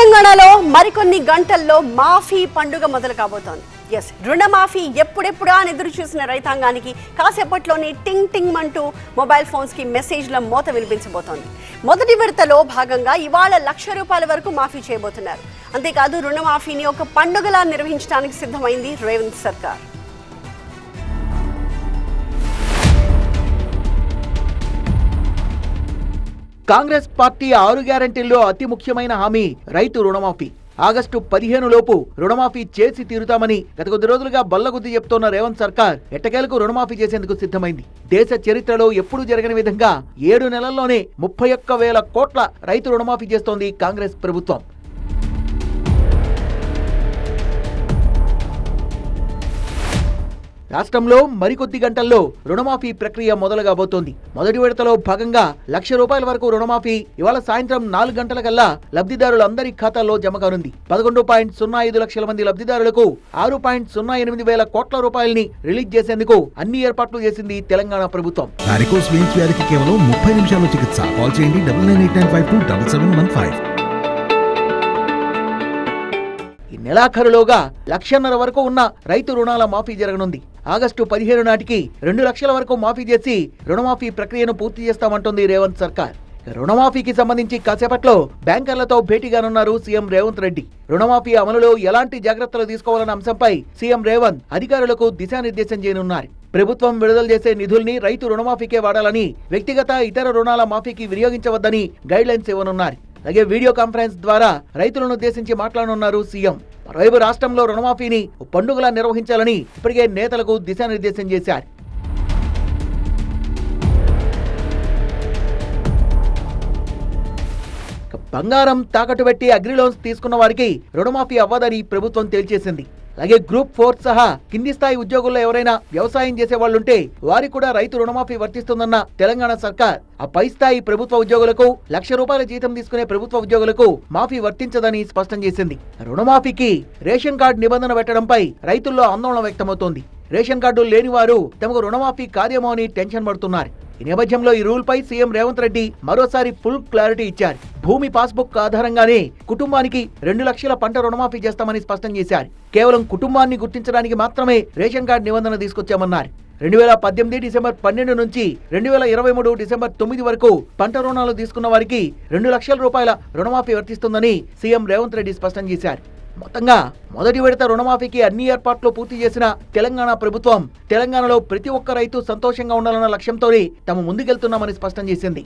తెలంగాణలో మరికొన్ని గంటల్లో మాఫీ పండుగ మొదలు కాబోతోంది. ఎస్ రుణమాఫీ ఎప్పుడెప్పుడా అని ఎదురు చూసిన రైతాంగానికి కాసేపట్లోనే టింగ్ టింగ్ అంటూ మొబైల్ ఫోన్స్కి మెసేజ్ల మోత వినిపించబోతోంది. మొదటి విడతలో భాగంగా ఇవాళ లక్ష రూపాయల వరకు మాఫీ చేయబోతున్నారు. అంతేకాదు రుణమాఫీని ఒక పండుగలా నిర్వహించడానికి సిద్ధమైంది రేవంత్ సర్కార్. కాంగ్రెస్ పార్టీ ఆరు గ్యారంటీల్లో అతి ముఖ్యమైన హామీ రైతు రుణమాఫీ. ఆగస్టు పదిహేను లోపు రుణమాఫీ చేసి తీరుతామని గత కొద్ది రోజులుగా బల్లగుద్ది చెప్తోన్న రేవంత్ సర్కార్ ఎట్టకేలకు రుణమాఫీ చేసేందుకు సిద్ధమైంది. దేశ చరిత్రలో ఎప్పుడూ జరగని విధంగా ఏడు నెలల్లోనే ముప్పై ఒక్క వేల కోట్ల రైతు రుణమాఫీ చేస్తోంది కాంగ్రెస్ ప్రభుత్వం. రాష్ట్రంలో మరికొద్ది గంటల్లో రుణమాఫీ ప్రక్రియ మొదలుగాబోతోంది మొదటి విడతలో భాగంగా లక్ష రూపాయల వరకు రుణమాఫీ ఇవాళ సాయంత్రం నాలుగు గంటలకల్లా లబ్ధిదారులందరి ఖాతాల్లో జమ కానుంది. పదకొండు పాయింట్ సున్నా ఐదు లక్షల మంది లబ్ధిదారులకు ఆరు పాయింట్ సున్నా ఎనిమిది వేల కోట్ల రూపాయలని రిలీజ్ చేసేందుకు అన్ని ఏర్పాట్లు చేసింది తెలంగాణ ప్రభుత్వం. వ్యాధికి కేవలం ముప్పై నిమిషాల్లో చికిత్స. కాల్ చేయండి double nine eight nine five two double seven one five. ఈ నెలాఖరులోగా లక్షన్నర వరకు ఉన్న రైతు రుణాల మాఫీ జరగనుంది. ఆగస్టు పదిహేను నాటికి రెండు లక్షల వరకు మాఫీ చేసి రుణమాఫీ ప్రక్రియను పూర్తి చేస్తామంటోంది రేవంత్ సర్కార్. రుణమాఫీకి సంబంధించి కాసేపట్లో బ్యాంకర్లతో భేటీగానున్నారు సీఎం రేవంత్ రెడ్డి. రుణమాఫీ అమలులో ఎలాంటి జాగ్రత్తలు తీసుకోవాలన్న అంశంపై సీఎం రేవంత్ అధికారులకు దిశానిర్దేశం చేయనున్నారు. ప్రభుత్వం విడుదల చేసే నిధుల్ని రైతు రుణమాఫీకే వాడాలని వ్యక్తిగత ఇతర రుణాల మాఫీకి వినియోగించవద్దని గైడ్లైన్స్ ఇవ్వనున్నారు. అలాగే వీడియో కాన్ఫరెన్స్ ద్వారా రైతులను ఉద్దేశించి మాట్లాడనున్నారు సీఎం. మరోవైపు రాష్ట్రంలో రుణమాఫీని ఓ పండుగలా నిర్వహించాలని ఇప్పటికే నేతలకు దిశానిర్దేశం చేశారు. బంగారం తాకట్టు పెట్టి అగ్రి లోన్స్ తీసుకున్న వారికి రుణమాఫీ అవ్వదని ప్రభుత్వం తేల్చేసింది. అలాగే గ్రూప్ ఫోర్ సహా కింది స్థాయి ఉద్యోగుల్లో ఎవరైనా వ్యవసాయం చేసే వాళ్ళుంటే వారికి కూడా రైతు రుణమాఫీ వర్తిస్తుందన్న తెలంగాణ సర్కార్. ఆ పై స్థాయి ప్రభుత్వ ఉద్యోగులకు లక్ష రూపాయల జీతం తీసుకునే ప్రభుత్వ ఉద్యోగులకు మాఫీ వర్తించదని స్పష్టం చేసింది. రుణమాఫీకి రేషన్ కార్డు నిబంధన పెట్టడంపై రైతుల్లో ఆందోళన వ్యక్తమవుతోంది. రేషన్ కార్డు లేని వారు తమకు రుణమాఫీ కార్యమో అని టెన్షన్ పడుతున్నారు. ఈ నేపథ్యంలో ఈ రూల్ పై సీఎం రేవంత్ రెడ్డి మరోసారి ఫుల్ క్లారిటీ ఇచ్చారు. భూమి పాస్బుక్ ఆధారంగానే కుటుంబానికి రెండు లక్షల పంట రుణమాఫీ చేస్తామని స్పష్టం చేశారు. కేవలం కుటుంబాన్ని గుర్తించడానికి మాత్రమే రేషన్ కార్డు నిబంధన తీసుకొచ్చామన్నారు. రెండు వేల పద్దెనిమిది డిసెంబర్ పన్నెండు నుంచి రెండు వేల ఇరవై మూడు డిసెంబర్ తొమ్మిది వరకు పంట రుణాలు తీసుకున్న వారికి రెండు లక్షల రూపాయల రుణమాఫీ వర్తిస్తుందని సీఎం రేవంత్ రెడ్డి స్పష్టం చేశారు. మొత్తంగా మొదటి విడత రుణమాఫీకి అన్ని ఏర్పాట్లు పూర్తి చేసిన తెలంగాణ ప్రభుత్వం తెలంగాణలో ప్రతి ఒక్క రైతు సంతోషంగా ఉండాలన్న లక్ష్యంతోనే తాము ముందుకెళ్తున్నామని స్పష్టం చేసింది.